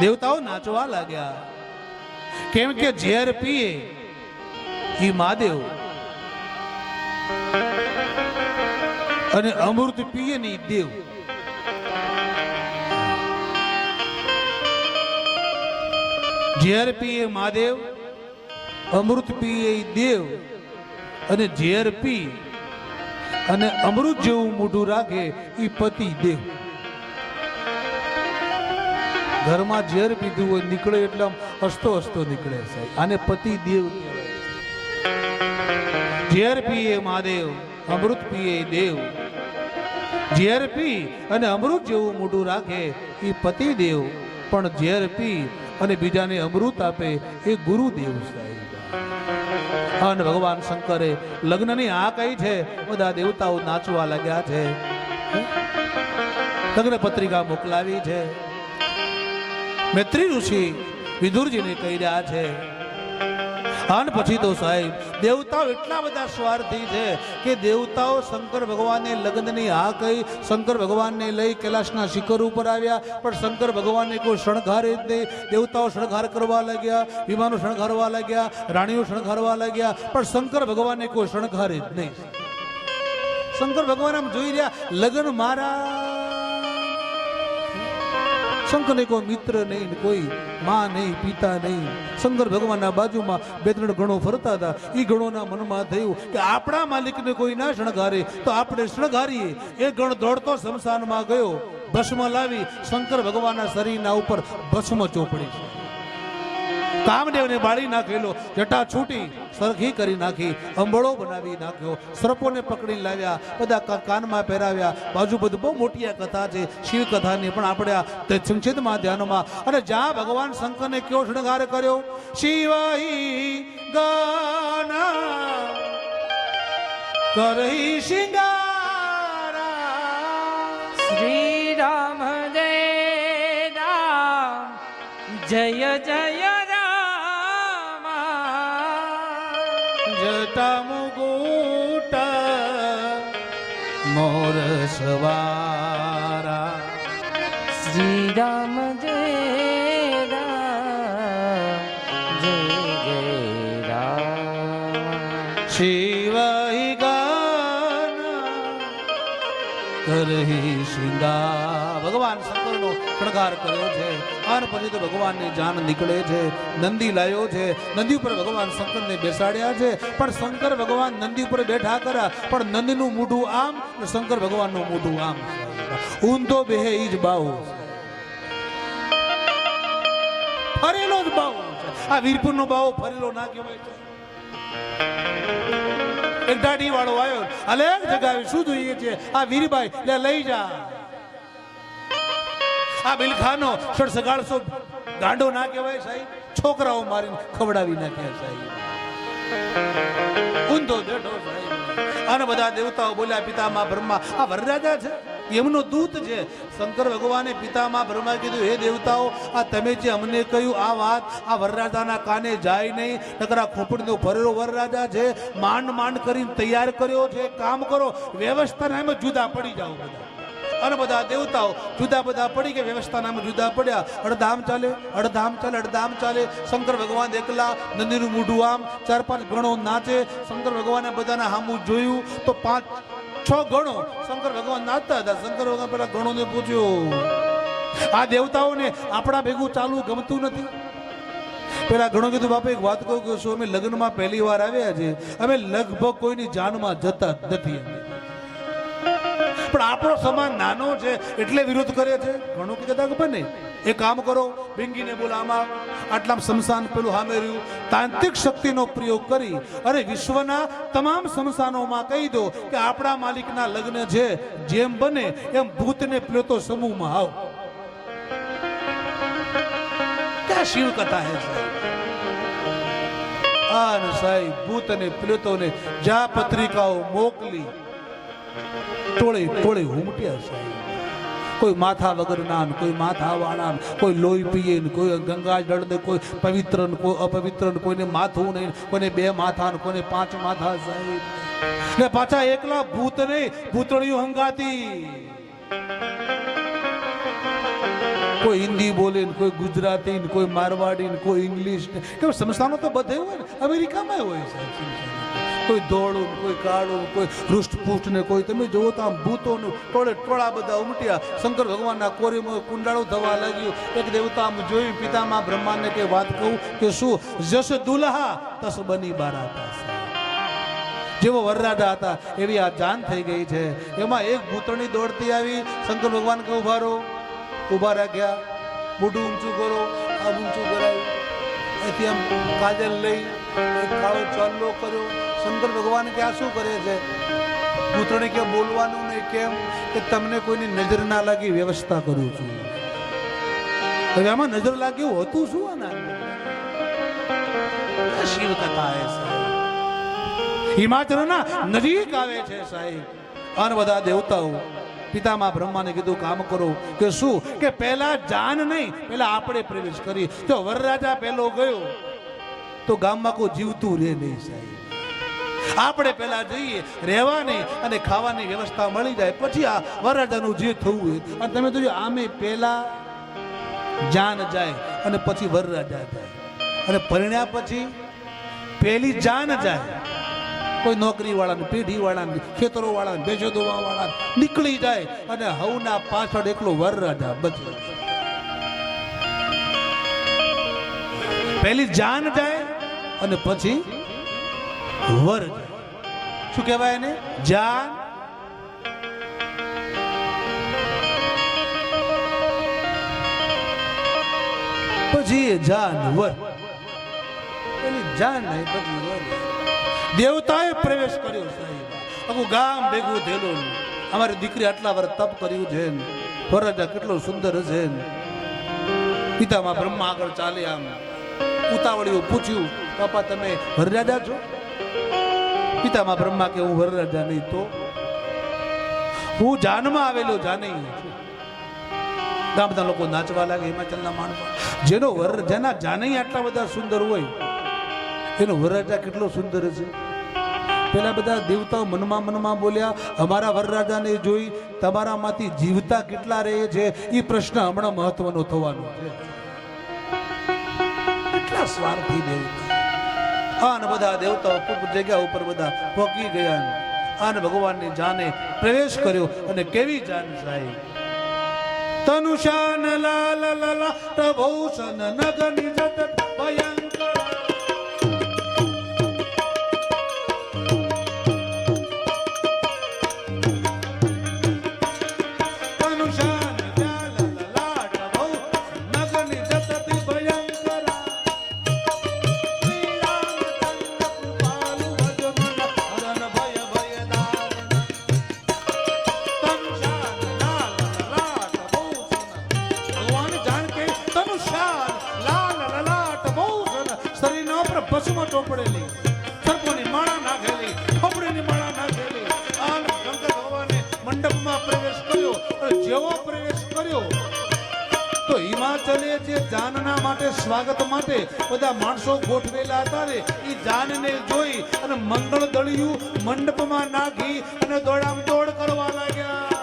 દેવતાઓ નાચવા લાગ્યા. કેમ કે ઝેર પીએ એ મહાદેવ. અને અમૃત પીએ ને દેવ. ઝેર પીએ મહાદેવ, અમૃત પીએ દેવ, અને ઝેર પી, અને અમૃત જેવું મોઢું રાખે એ પતિ દેવ. ઘરમાં ઝેર પીધું હોય, નીકળે એટલે હસતો હસતો નીકળે સાહેબ આને પતિ દેવ. ઝેર પીએ મહાદેવ અમૃત પીએ દેવ. ઝેર પી અને અમૃત જેવું મોઢું રાખે એ પતિ દેવ. પણ ઝેર પી અને બીજાને અમૃત આપે એ ગુરુદેવ સાહેબ. અને ભગવાન શંકરે લગ્નની આ કઈ છે, બધા દેવતાઓ નાચવા લાગ્યા છે. લગ્ન પત્રિકા મોકલાવી છે. મૈત્રી ઋષિ વિદુરજીને કહી રહ્યા છે અને પછી તો સાહેબ, દેવતાઓ એટલા બધા સ્વાર્થી છે કે દેવતાઓ શંકર ભગવાનને લગ્નની હા કહી શંકર ભગવાનને લઈ કૈલાસના શિખર ઉપર આવ્યા, પણ શંકર ભગવાનને કોઈ શણગારે જ નહીં. દેવતાઓ શણગાર કરવા લાગ્યા, વિમાનો શણગારવા લાગ્યા, રાણીઓ શણગારવા લાગ્યા, પણ શંકર ભગવાનને કોઈ શણગારે જ નહીં. શંકર ભગવાન આમ જોઈ રહ્યા, લગ્ન મારા શંકરને કોઈ મિત્ર નહીં કોઈ માં નહીં, પિતા નહીં. શંકર ભગવાનના બાજુમાં બે ત્રણ ગણો ફરતા હતા. એ ગણોના મનમાં થયું કે આપણા માલિકને કોઈ ના શણગારે તો આપણે શણગારીએ. એ ગણ દોડતો શમશાનમાં ગયો. ભસ્મ લાવી શંકર ભગવાનના શરીરના ઉપર ભસ્મ ચોપડી. કામદેવને બાળી નાખેલો, જટા છૂટી, સરખી કરી નાખી, અંબળો બનાવી નાખ્યો, સર્પોને પકડી લાવ્યા, બધા કાનમાં પહેરાવ્યા. બાજુ બધું બહુ મોટી આ કથા છે શિવ કથાની પણ આપણે આ સંક્ષિપ્તમાં ધ્યાનમાં. અને જ્યાં ભગવાન શંકરને કયો શણગાર કર્યો? શિવાઈ ગાના કરી શિંગારા. શ્રી રામ, જય જય જટા મુગુટ મોર સવારા. શ્રી રામ જય રામ જય જય રામ. શિવાઈ ગાના કરહી શૃંગાર શણગાર કર્યો છે. અને પછી તો ભગવાનની જાન નીકળે છે. નંદી લાયો છે. નંદી ઉપર ભગવાન શંકરને બેસાડ્યા છે. પણ શંકર ભગવાન નંદી ઉપર બેઠા કર્યા પણ નંદીનું મોઢું આમ શંકર ભગવાનનું મોઢું આમ. ઊંધો બેહે ઈ જ બાહુ. ફરેલો જ બાહુ આ વીરપુરનો બાહુ ફરેલો ના કહેવાય એક દાઢી વાળો આવ્યો અલે જગાવી, શું જોઈએ છે? આ વીરભાઈ, લે, લઈ જા. આ બિલખાનો સડ સગાડસો ગાંડો ના કહેવાય સાહેબ. છોકરાઓ મારીને ખવડાવી નાખ્યા સાહેબ. ઊંધો બેઠો સાહેબ. અને બધા દેવતાઓ બોલ્યા, પિતામાં બ્રહ્મા. આ વરરાજા છે. એમનો દૂત છે. શંકર ભગવાને પિતામાં બ્રહ્મા કીધું, હે દેવતાઓ, આ તમે જે અમને કહ્યું આ વાત, આ વરરાજાના કાને જાય નહીં. નકરા ખોપડીનો ભરેલો વરરાજા છે. માંડ માંડ કરીને તૈયાર કર્યો છે. કામ કરો, વ્યવસ્થાના એમ જુદા પડી જાઓ બધા. અને બધા દેવતાઓ જુદા બધા પડી કે નામે જુદા પડ્યા. અડધામ ચાલે અડધામ ચાલે અડધામ ચાલે. શંકર ભગવાન એકલા, નંદીનું મોઢું આમ, ચાર પાંચ ગણો નાચે. શંકર ભગવાને બધાને હામું જોયું તો પાંચ, છ ગણો શંકર ભગવાન નાચતા હતા. શંકર ભગવાન પેલા ગણોને પૂછ્યું, આ દેવતાઓને આપણા ભેગું ચાલવું ગમતું નથી? પેલા ઘણો કીધું, બાપા, એક વાત કહું કે શું અમે લગ્નમાં પહેલી વાર આવ્યા છે અમે લગભગ કોઈની જાનમાં જતા નથી. પણ આપણો સમાજ નાનો છે, એટલે વિરોધ કરે છે. ઘણું કે ખબર નહીં. એ કામ કરો ભીંગીને બોલામાં આટલા શમશાન પેલું રહ્યું. તાંત્રિક શક્તિનો પ્રયોગ કરી અને વિશ્વના તમામ શમશાનોમાં કહી દો કે આપણા માલિકના લગ્ન છે, જેમ બને એમ ભૂતને પ્લેતો સમૂહમાં આવ. ક્યાં શિવ કથા હે સાહેબ? આ સાહેબ ભૂત અને પ્લેતોને જ્યાં પત્રિકાઓ મોકલી ટોળે ટોળે ઉમટ્યા સાહેબ કોઈ માથા વગરના કોઈ માથા વાળા કોઈ લોહી પીએ ને કોઈ ગંગા જળ ને કોઈ પવિત્ર ને કોઈ અપવિત્ર ને કોઈને માથું નહીં, કોઈને બે માથા ને કોઈને પાંચ માથા સાહેબ. ને પાછા એકલા ભૂત નહીં ભૂતળીઓ હંગાતી. કોઈ હિન્દી બોલે ને કોઈ ગુજરાતી ને કોઈ મારવાડી ને કોઈ ઇંગ્લિશ ને. કે સંસ્થાનો તો બધે હોય ને? અમેરિકામાં હોય સાહેબ. કોઈ ધોળું કોઈ કાળું કોઈ હૃષ્ટપુષ્ટ ને કોઈ. તમે જુઓ તો આમ ભૂતોનું ટોળે ટોળા બધા ઉમટ્યા. શંકર ભગવાનના કોરીમાં કુંડાળું થવા લાગ્યું. એક દેવતા આમ જોયું, પિતામાં બ્રહ્માને કે વાત કહું કે શું? જસ દુલ્હા, તસ બની બારા જેવો વરરાજા હતા, એવી આ જાન થઈ ગઈ છે. એમાં એક ભૂતણી દોડતી આવી. શંકર ભગવાન કે ઊભા રહો. ઊભા રાખ્યા. મોઢું ઊંચું કરો. આ ઊંચું કરાયું. અહીંથી આમ કાજલ લઈ, એક કાળો ચાંદલો કર્યો. શંકર ભગવાન કે આ શું કરે છે? ભૂતણી કે બોલવાનું નહીં કેમ? કે તમને કોઈની નજર ના લાગી વ્યવસ્થા કરું છું. હવે આમાં નજર લાગે એવું હતું શું આના? શિવ કથા એ હિમાચલના નજીક આવે છે સાહેબ. અને બધા દેવતાઓ પિતામાં બ્રહ્માને કીધું, કામ કરો. કે શું? કે પહેલા જાન નહીં, પહેલા આપણે પ્રવેશ કરી. જો વરરાજા પહેલો ગયો, તો ગામમાં કોઈ જીવતું રહે નહીં સાહેબ. આપણે પહેલા જઈએ, રહેવાની અને ખાવાની વ્યવસ્થા મળી જાય, પછી આ વરરાજાનું જે થવું હોય. અને તમે જોજો, આમે પહેલા જાન જાય અને પછી વરરાજા જાય. અને પરિણ્યા પછી પહેલી જાન જાય. કોઈ નોકરી વાળાને પેઢી વાળાને ખેતરો વાળાને ભેજો ધોવા વાળા નીકળી જાય અને હવના પાછળ એકલો વરરાજા બચે. પહેલી જાન જાય અને પછી વર. શું કહેવાય એને? જાન. પછી જાનવર જાન નહીં, પછી દેવતાએ પ્રવેશ કર્યો સાહેબ. આખું ગામ ભેગું થયેલું. અમારી દીકરી આટલા વર્ષ તપ કર્યું છે ફરજા કેટલો સુંદર છે પિતામાં બ્રહ્મા આગળ ચાલે આમ. ઉતાવળીઓ પૂછ્યું પાપા તમે વરરાજા છો? પિતામાં બ્રહ્મા કે હું વરરાજા નહીં, તો? હું જાનમાં આવેલો જાનઈ ગામ બધા લોકો નાચવા લાગે, હિમાચલના માણસો. જેનો વર જેના જાનઈ આટલા બધા સુંદર હોય, એનો વરરાજા કેટલો સુંદર છે. પેલા બધા દેવતાઓ મનમાં મનમાં બોલ્યા, અમારા વરરાજાને જોઈ તમારામાંથી જીવતા કેટલા રહે છે? એ પ્રશ્ન હમણાં મહત્વનો થવાનો છે. કેટલા સ્વાર્થી દેવતા. આ ને બધા દેવતાઓ ખૂબ જગ્યા ઉપર બધા પહોંચી ગયા. આને ભગવાનની જાને પ્રવેશ કર્યો અને કેવી જાન સાહેબ તનુષાન લાલ, લાલા પ્રભૂષણ નગની જત ભયંકર ચોપડેલી, સર્પોની માળા નાખેલી, ખોપડીની માળા નાખેલી આન શંકર ભગવાને મંડપમાં પ્રવેશ કર્યો, અને જેવો પ્રવેશ કર્યો, તો હિમાચલે જે જાનના માટે સ્વાગત માટે બધા માણસો ગોઠવેલા હતા ને, એ જાનને જોઈ અને મંગળ દળિયું મંડપમાં નાખી અને દોડામ દોડ કરવા લાગ્યા.